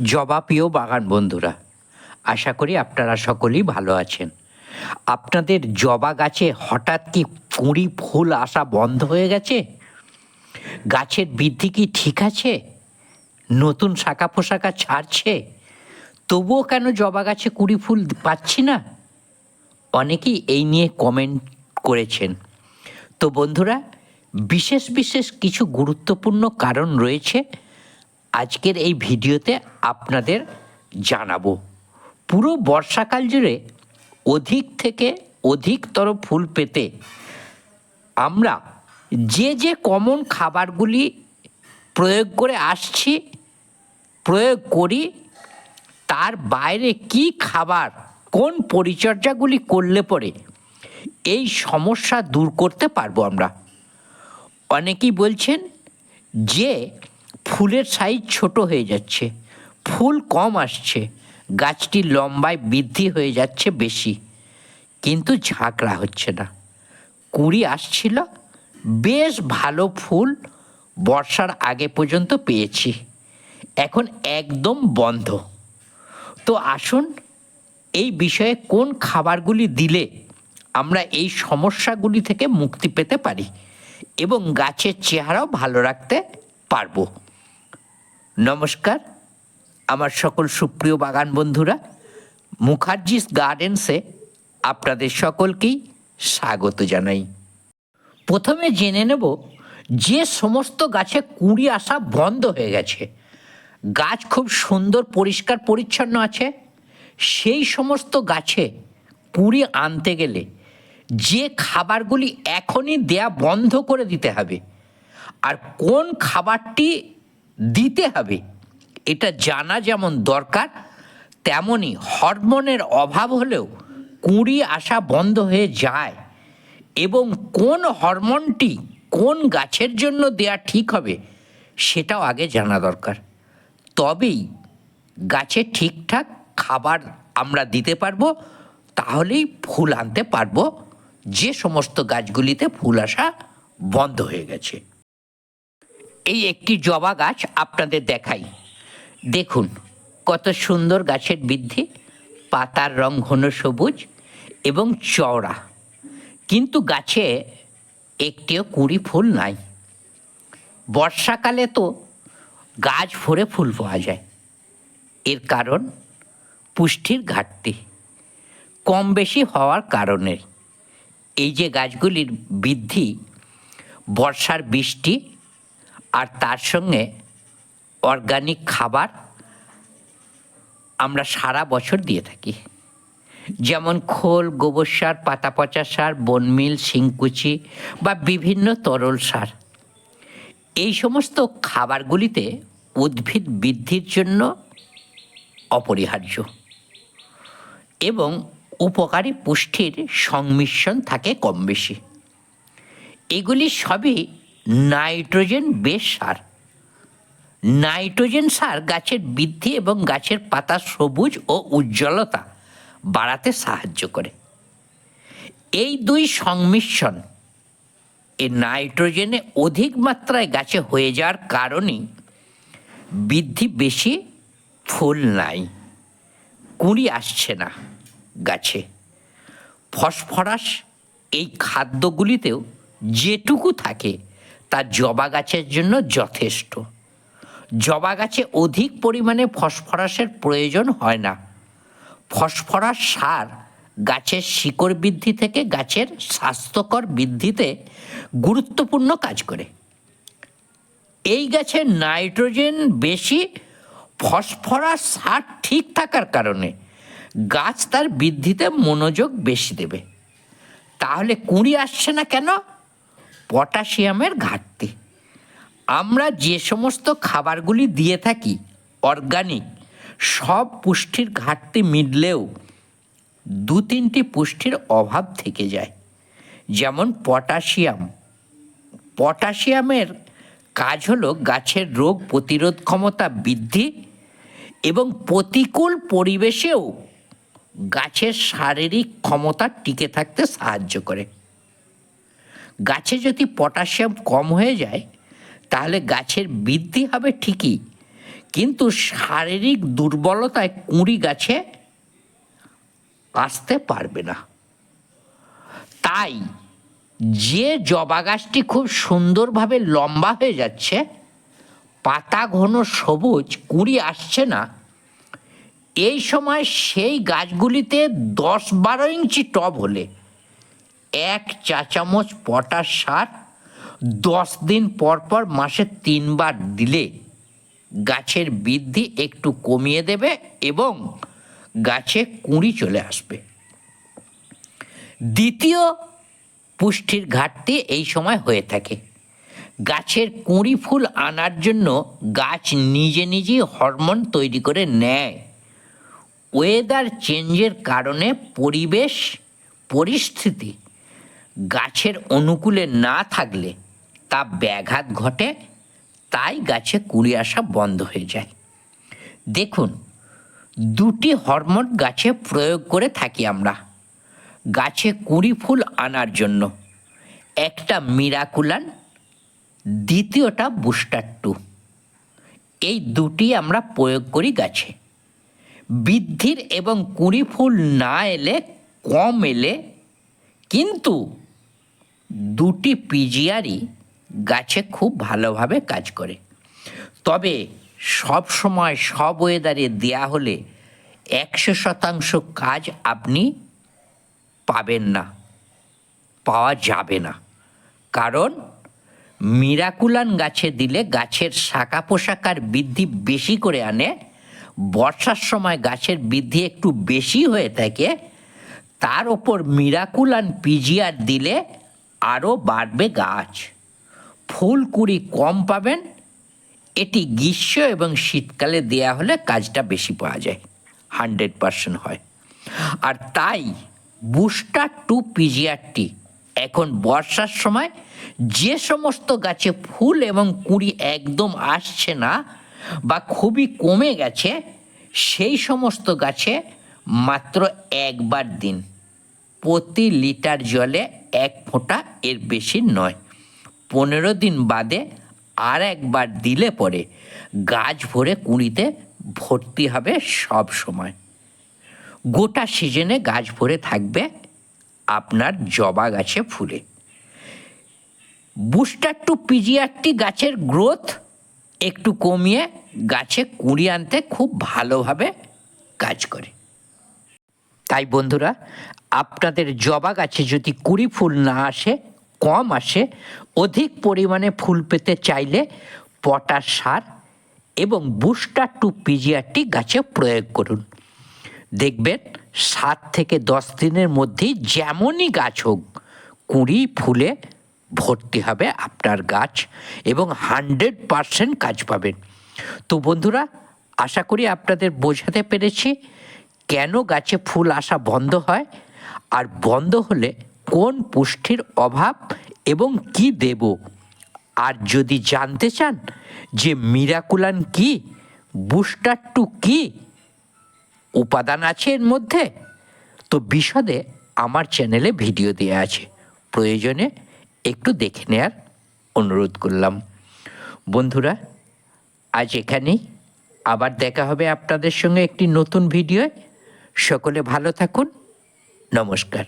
জবা প্রিয় বাগান বন্ধুরা। আশা করি আপনারা সকলেই ভালো আছেন। আপনাদের জবা গাছে হঠাৎ কি কুঁড়ি ফুল আসা বন্ধ হয়ে গেছে? গাছের বৃদ্ধি কি ঠিক আছে? নতুন শাখা পোশাকা ছাড়ছে? তবুও কেন জবা গাছে কুড়ি ফুল পাচ্ছি না? অনেকেই এই নিয়ে কমেন্ট করেছেন। তো বন্ধুরা, বিশেষ বিশেষ কিছু গুরুত্বপূর্ণ কারণ রয়েছে। আজকের এই ভিডিওতে আপনাদের জানাব। পুরো বর্ষাকাল জুড়ে অধিক থেকে অধিকতর ফুল পেতে আমরা যে যে কমন খাবারগুলি প্রয়োগ করে আসছি, প্রয়োগ করি, তার বাইরে কি খাবার, কোন পরিচর্যাগুলি করলে পরে এই সমস্যা দূর করতে পারব আমরা। অনেকেই বলছেন যে ফুলের সাইজ ছোট হয়ে যাচ্ছে। ফুল কম আসছে। গাছটি লম্বায় বৃদ্ধি হয়ে যাচ্ছে বেশি। কিন্তু ঝাঁকড়া হচ্ছে না। কুড়ি আসছিল। বেশ ভালো ফুল বর্ষার আগে পর্যন্ত পেয়েছি। এখন একদম বন্ধ। তো আসুন, এই বিষয়ে কোন খাবারগুলি দিলে আমরা এই সমস্যাগুলি থেকে মুক্তি পেতে পারি এবং গাছের চেহারাও ভালো রাখতে পারব? নমস্কার। আমার সকল সুপ্রিয় বাগান বন্ধুরা, মুখার্জিস গার্ডেন্সে আপনাদের সকলকেই স্বাগত জানাই। প্রথমে জেনে নেব যে সমস্ত গাছে কুঁড়ি আসা বন্ধ হয়ে গেছে। গাছ খুব সুন্দর, পরিষ্কার, পরিচ্ছন্ন আছে। সেই সমস্ত গাছে কুঁড়ি আনতে গেলে যে খাবারগুলি এখনই দেয়া বন্ধ করে দিতে হবে। আর কোন খাবারটি দিতে হবে। এটা জানা যেমন দরকার, তেমনি হরমোনের অভাব হলেও কুঁড়ি আসা বন্ধ হয়ে যায় এবং কোন হরমোনটি কোন গাছের জন্য দেয়া ঠিক হবে সেটাও আগে জানা দরকার। তবেই গাছে ঠিকঠাক খাবার আমরা দিতে পারব, তাহলেই ফুল আনতে পারব। যে সমস্ত গাছগুলিতে ফুল আসা বন্ধ হয়ে গেছে। এই একটি জবা গাছ আপনাদের দেখাই। দেখুন, কত সুন্দর গাছের বৃদ্ধি, পাতার রং ঘন সবুজ এবং চওড়া। কিন্তু গাছে একটিও কুড়ি ফুল নাই। বর্ষাকালে তো গাছ ভরে ফুল পাওয়া যায়। এর কারণ পুষ্টির ঘাটতি। কম বেশি হওয়ার কারণে এই যে গাছগুলির বৃদ্ধি, বর্ষার বৃষ্টি আর তার সঙ্গে অর্গানিক খাবার আমরা সারা বছর দিয়ে থাকি। যেমন খোল, গোবর সার পাতা পচা সার, বনমিল, শিংকুচি বা বিভিন্ন তরল সার। এই সমস্ত খাবারগুলিতে উদ্ভিদ বৃদ্ধির জন্য অপরিহার্য এবং উপকারী পুষ্টির সংমিশ্রণ থাকে কম বেশি এগুলি সবই নাইট্রোজেন বেশ সার। নাইট্রোজেন সার গাছের বৃদ্ধি এবং গাছের পাতা সবুজ ও উজ্জ্বলতা বাড়াতে সাহায্য করে। এই দুই সংমিশ্রণ এই নাইট্রোজেনে অধিক মাত্রায় গাছে হয়ে যাওয়ার কারণেই বৃদ্ধি বেশি, ফুল নাই, কুঁড়ি আসছে না গাছে। ফসফরাস এই খাদ্যগুলিতেও যেটুকু থাকে তা জবা গাছের জন্য যথেষ্ট। জবা গাছে অধিক পরিমাণে ফসফরাসের প্রয়োজন হয় না। ফসফরাস সার গাছের শিকড় বৃদ্ধি থেকে গাছের স্বাস্থ্যকর বৃদ্ধিতে গুরুত্বপূর্ণ কাজ করে। এই গাছে নাইট্রোজেন বেশি, ফসফরাস সার ঠিক থাকার কারণে গাছ তার বৃদ্ধিতে মনোযোগ বেশি দেবে। তাহলে কুঁড়ি আসছে না কেন? পটাশিয়ামের ঘাটতি। আমরা যে সমস্ত খাবারগুলি দিয়ে থাকি অর্গানিক সব পুষ্টির ঘাটতি মিটলেও দু তিনটি পুষ্টির অভাব থেকে যায়। যেমন পটাশিয়াম। পটাশিয়ামের কাজ হলো গাছের রোগ প্রতিরোধ ক্ষমতা বৃদ্ধি এবং প্রতিকূল পরিবেশেও গাছের শারীরিক ক্ষমতা টিকে থাকতে সাহায্য করে। গাছে যদি পটাশিয়াম কম হয়ে যায়, তাহলে গাছের বৃদ্ধি হবে ঠিকই। কিন্তু শারীরিক দুর্বলতায় কুঁড়ি গাছে আসতে পারবে না। তাই যে জবা গাছটি খুব সুন্দরভাবে লম্বা হয়ে যাচ্ছে, পাতা ঘন সবুজ, কুঁড়ি আসছে না, এই সময় সেই গাছগুলিতে দশ বারো ইঞ্চি টব হলে এক চা চামচ পটাশ সার, দশ দিন পর পর মাসে তিনবার দিলে গাছের বৃদ্ধি একটু কমিয়ে দেবে এবং গাছে কুঁড়ি চলে আসবে। দ্বিতীয় পুষ্টির ঘাটতি এই সময় হয়ে থাকে। গাছের কুঁড়ি ফুল আনার জন্য গাছ নিজে নিজেই হরমোন তৈরি করে নেয়। ওয়েদার চেঞ্জের কারণে পরিবেশ, পরিস্থিতি গাছের অনুকূলে না থাকলে তা ব্যাঘাত ঘটে, তাই গাছে কুড়ি আসা বন্ধ হয়ে যায়। দেখুন, দুটি হরমোন গাছে প্রয়োগ করে থাকি আমরা। গাছে কুড়ি ফুল আনার জন্য। একটা মিরাকুলান, দ্বিতীয়টা বুস্টার টু। এই দুটি আমরা প্রয়োগ করি গাছে। বৃদ্ধির এবং কুড়ি ফুল না এলে কম এলে কিন্তু দুটি পিজিআরই গাছে খুব ভালোভাবে কাজ করে। তবে সব সময় সব ওয়েদারে দেয়া হলে একশো শতাংশ কাজ আপনি পাবেন না, পাওয়া যাবে না। কারণ মিরাকুলান গাছে দিলে গাছের শাখা পোশাকার বৃদ্ধি বেশি করে আনে, বর্ষার সময় গাছের বৃদ্ধি একটু বেশি হয়ে থাকে, তার ওপর মিরাকুলান পিজিআর দিলে আরও বাড়বে গাছ। ফুল কুড়ি কম পাবেন। এটি গ্রীষ্ম এবং শীতকালে দেয়া হলে কাজটা বেশি পাওয়া যায়। হান্ড্রেড পার্সেন্ট হয়। আর তাই বুস্টার টু পিজিআরটি এখন বর্ষার সময় যে সমস্ত গাছে ফুল এবং কুঁড়ি একদম আসছে না বা খুবই কমে গেছে, সেই সমস্ত গাছে মাত্র একবার দিন। প্রতি লিটার জলে এক ফোঁটা এর বেশি নয়। পনেরো দিন বাদে আর একবার দিলে পরে গাছ ভরে কুঁড়িতে ভর্তি হবে সব সময়। গোটা সিজনে গাছ ভরে থাকবে আপনার জবা গাছে ফুলে। বুস্টার টু পিজিআরটি গাছের গ্রোথ একটু কমিয়ে গাছে কুঁড়ি আনতে খুব ভালোভাবে কাজ করে। তাই বন্ধুরা, আপনাদের জবা গাছে যদি কুড়ি ফুল না আসে, কম আসে, অধিক পরিমাণে ফুল পেতে চাইলে পটাশ সার এবং বুস্টার টু পিজিআরটি গাছে প্রয়োগ করুন। দেখবেন, সাত থেকে দশ দিনের মধ্যেই যেমনই গাছ হোক, কুড়ি ফুলে ভর্তি হবে আপনার গাছ এবং হান্ড্রেড পারসেন্ট কাজ পাবেন। তো বন্ধুরা, আশা করি আপনাদের বোঝাতে পেরেছি। কেন গাছে ফুল আসা বন্ধ হয়? আর বন্ধ হলে কোন পুষ্টির অভাব এবং কি দেব? আর যদি জানতে চান যে মিরাকুলান কি বুস্টার টু কি উপাদান আছে এর মধ্যে, তো বিশদে আমার চ্যানেলে ভিডিও দেওয়া আছে। প্রয়োজনে একটু দেখে নেয়ার অনুরোধ করলাম। বন্ধুরা, আজ এখানেই। আবার দেখা হবে আপনাদের সঙ্গে একটি নতুন ভিডিওয়। সকলে ভালো থাকুন। নমস্কার।